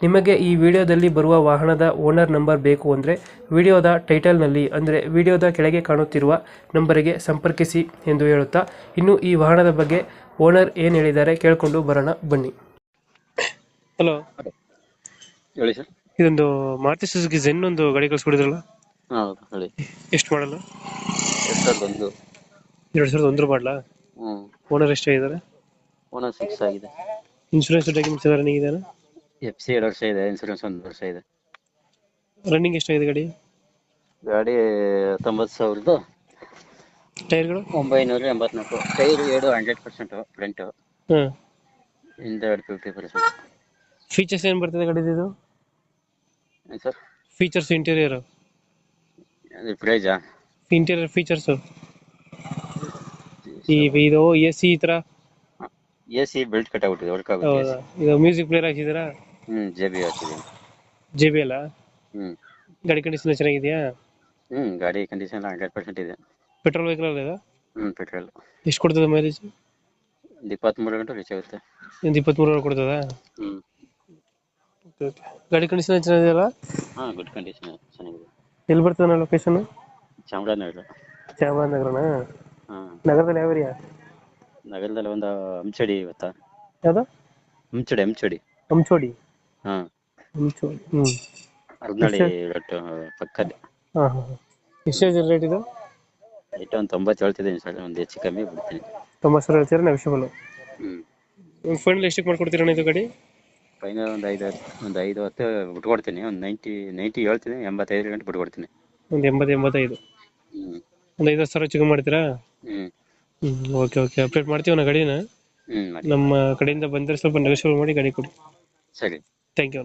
ನಿಮಗೆ ಈ ವಿಡಿಯೋದಲ್ಲಿ ಬರುವ ವಾಹನದ ಓನರ್ ನಂಬರ್ ಬೇಕು ಅಂದರೆ ವಿಡಿಯೋದ ಟೈಟಲ್ನಲ್ಲಿ ಅಂದರೆ ವಿಡಿಯೋದ ಕೆಳಗೆ ಕಾಣುತ್ತಿರುವ ನಂಬರಿಗೆ ಸಂಪರ್ಕಿಸಿ ಎಂದು ಹೇಳುತ್ತಾ ಇನ್ನು ಈ ವಾಹನದ ಬಗ್ಗೆ ಓನರ್ ಏನು ಹೇಳಿದ್ದಾರೆ ಕೇಳಿಕೊಂಡು ಬರೋಣ ಬನ್ನಿ. ಹಲೋ. ಹೇಳಿ ಸರ್. ಇದೊಂದು ಮಾರುತಿ ಸುಜುಕಿ ಜೆನ್ ಒಂದು ಗಾಡಿ ಕಳಿಸ್ಕೊಡಿದ್ರಲ್ಲ? ಹೌದು ಹೇಳಿ. ಎಷ್ಟು ಮಾಡಲ್ಲ? ಎರಡು ಸಾವಿರದ ಒಂದು. ಎರಡು ಸಾವಿರದ ಒಂದ್ರ ಮಾಡಲ ಹ್ಞೂ ಓನರ್ ಎಷ್ಟಾಗಿದ್ದಾರೆ ಓನರ್ ಸಿಕ್ಸ್ ಆಗಿದೆ. ಇನ್ಶೂರೆನ್ಸ್ ಡಾಕ್ಯುಮೆಂಟ್ಸ್ ಎಲ್ಲ ರನ್ನಿಂಗ್ ಇದೆಯಾ ಎಫ್ ಸಿ ಎರಡು ವರ್ಷ ಇದೆ ಇನ್ಸೂರೆನ್ಸ್ ಒಂದು ವರ್ಷ ಇದೆ. ರನ್ನಿಂಗ್ ಎಷ್ಟಾಗಿದೆ ಗಾಡಿ? ಗಾಡಿ ಹತ್ತೊಂಬತ್ತು ಸಾವಿರದ ಟೈರ್ಗಳು? ಒಂಬೈನೂರ ಎಂಬತ್ನಾಲ್ಕು. ಟೈರ್ ಎರಡು ಹಂಡ್ರೆಡ್ ಪರ್ಸೆಂಟ್ ಫ್ರಂಟು ಹಾಂ. ಹಿಂದೆ ಎರಡು ಫಿಫ್ಟಿ ಪರ್ಸೆಂಟ್ ಫೀಚರ್ಸ್ ಏನು ಬರ್ತದೆ ಗಾಡಿದು ಇದು? ಸರ್? ಫೀಚರ್ಸ್ ಇಂಟೀರಿಯರ್ ಅದು ಪ್ರೈಜಾ ಇಂಟೀರಿಯರ್ ಫೀಚರ್ಸು ಈ ಇದು ಎ ಸಿ ಈ ಥರ? ಎ ಸಿ ಬೆಲ್ಟ್ ಕಟ್ಟಾಗ್ಬಿಟ್ಟಿದೆ ವರ್ಕ್ ಹೌದಾ? ಇದು ಮ್ಯೂಸಿಕ್ ಪ್ಲೇಯರ್ ಹಾಕಿದ್ದೀರಾ? ಹ್ಞೂ ಜೆ ಬಿ ಹಾಕಿದ್ದೀನಿ ಜೆ ಬಿ ಅಲ್ಲ? ಹ್ಞೂ ಗಾಡಿ ಕಂಡೀಷನ್ ಚೆನ್ನಾಗಿದೆಯಾ? ಹ್ಮ್ ಗಾಡಿ ಕಂಡೀಷನ್ ಹಂಡ್ರೆಡ್ ಪರ್ಸೆಂಟ್ ಇದೆ. ಪೆಟ್ರೋಲ್ ವೆಹಿಕಲ್ ಅಲ್ಲ ಇದು? ಹ್ಞೂ ಪೆಟ್ರೋಲ್. ಎಷ್ಟು ಕೊಡ್ತದೆ ಮೈಲೇಜ್ ಒಂದು ಇಪ್ಪತ್ತ್ಮೂರು ಗಂಟೆ ರೀಚ್ ಆಗುತ್ತೆ. ಒಂದು ಇಪ್ಪತ್ತ್ಮೂರು ಕೊಡ್ತದ? ಹ್ಞೂ ಗಾಡಿ ಕಂಡೀಷನ್ ಚೆನ್ನಾಗಿದೆಯಲ್ಲ? ಹಾ ಗುಡ್ ಕಂಡೀಷನ್ ಚೆನ್ನಾಗಿದೆ. ಎಲ್ಲಿ ಬರ್ತದೆ ಲೊಕೇಶನ್ ಚಾಮರಾಜನಗರ. ಚಾಮರಾಜನಗರನ? ಹಾಂ. ನಗರದಲ್ಲಿ ಯಾವ ಏರಿಯಾ ನಗರದಲ್ಲಿ ಒಂದು ಹಂಚಡಿ ಇವತ್ತಾ ಯಾವುದು? ಹಂಚಡಿ ಹಂಚಡಿ. ಹಂಚೋಡಿ. ಹಾಂ. ಹಂಚೋಡಿ ಹ್ಞೂ ಅರ್ನಳ್ಳಿ ರಟ್ಟು ಪಕ್ಕದಲ್ಲಿ ಹಾಂ ಹಾಂ ಎಷ್ಟು ರೇಟ್ ಇದು? ಐಟ ಒಂದು ತೊಂಬತ್ತು ಹೇಳ್ತಿದ್ದೀನಿ ಸರ್ ಒಂದು ಹೆಚ್ಚು ಕಮ್ಮಿ ಬಿಡ್ತೀನಿ. ತೊಂಬತ್ತು ಸಾವಿರ ಹೇಳ್ತೀರಾ ನೆಗೋಷಿಯಬಲ್ ಹ್ಞೂ ಫೈನಲ್ ಎಷ್ಟಕ್ಕೆ ಮಾಡ್ಕೊಡ್ತೀರಾ ಇದು ಗಾಡಿ? ಫೈನಲ್ ಒಂದು ಐದು ಒಂದು ಐದು ಹತ್ತು ಬಿಟ್ಕೊಡ್ತೀನಿ ಒಂದು ನೈಂಟಿ ನೈಂಟಿ ಹೇಳ್ತೀನಿ ಎಂಬತ್ತೈದು ಗಂಟೆ ಬಿಟ್ಕೊಡ್ತೀನಿ. ಒಂದು ಎಂಬತ್ತು ಎಂಬತ್ತೈದು. ಹ್ಞೂ ಒಂದು ಐದು ಸಾವಿರ ಚಿಕನ್ ಮಾಡ್ತೀರಾ? ಹ್ಮ್. ಹ್ಞೂ ಓಕೆ ಓಕೆ ಅಪ್ಡೇಟ್ ಮಾಡ್ತೀವಿ ನಾ ಗಾಡಿನ. ಹ್ಞೂ ಮಾಡಿ ನಮ್ಮ ಕಡೆಯಿಂದ ಬಂದರೆ ಸ್ವಲ್ಪ ನೆಗೋಷಿಯಬಲ್ ಮಾಡಿ ಗಾಡಿ ಕೊಡಿ. ಸರಿ. Thank you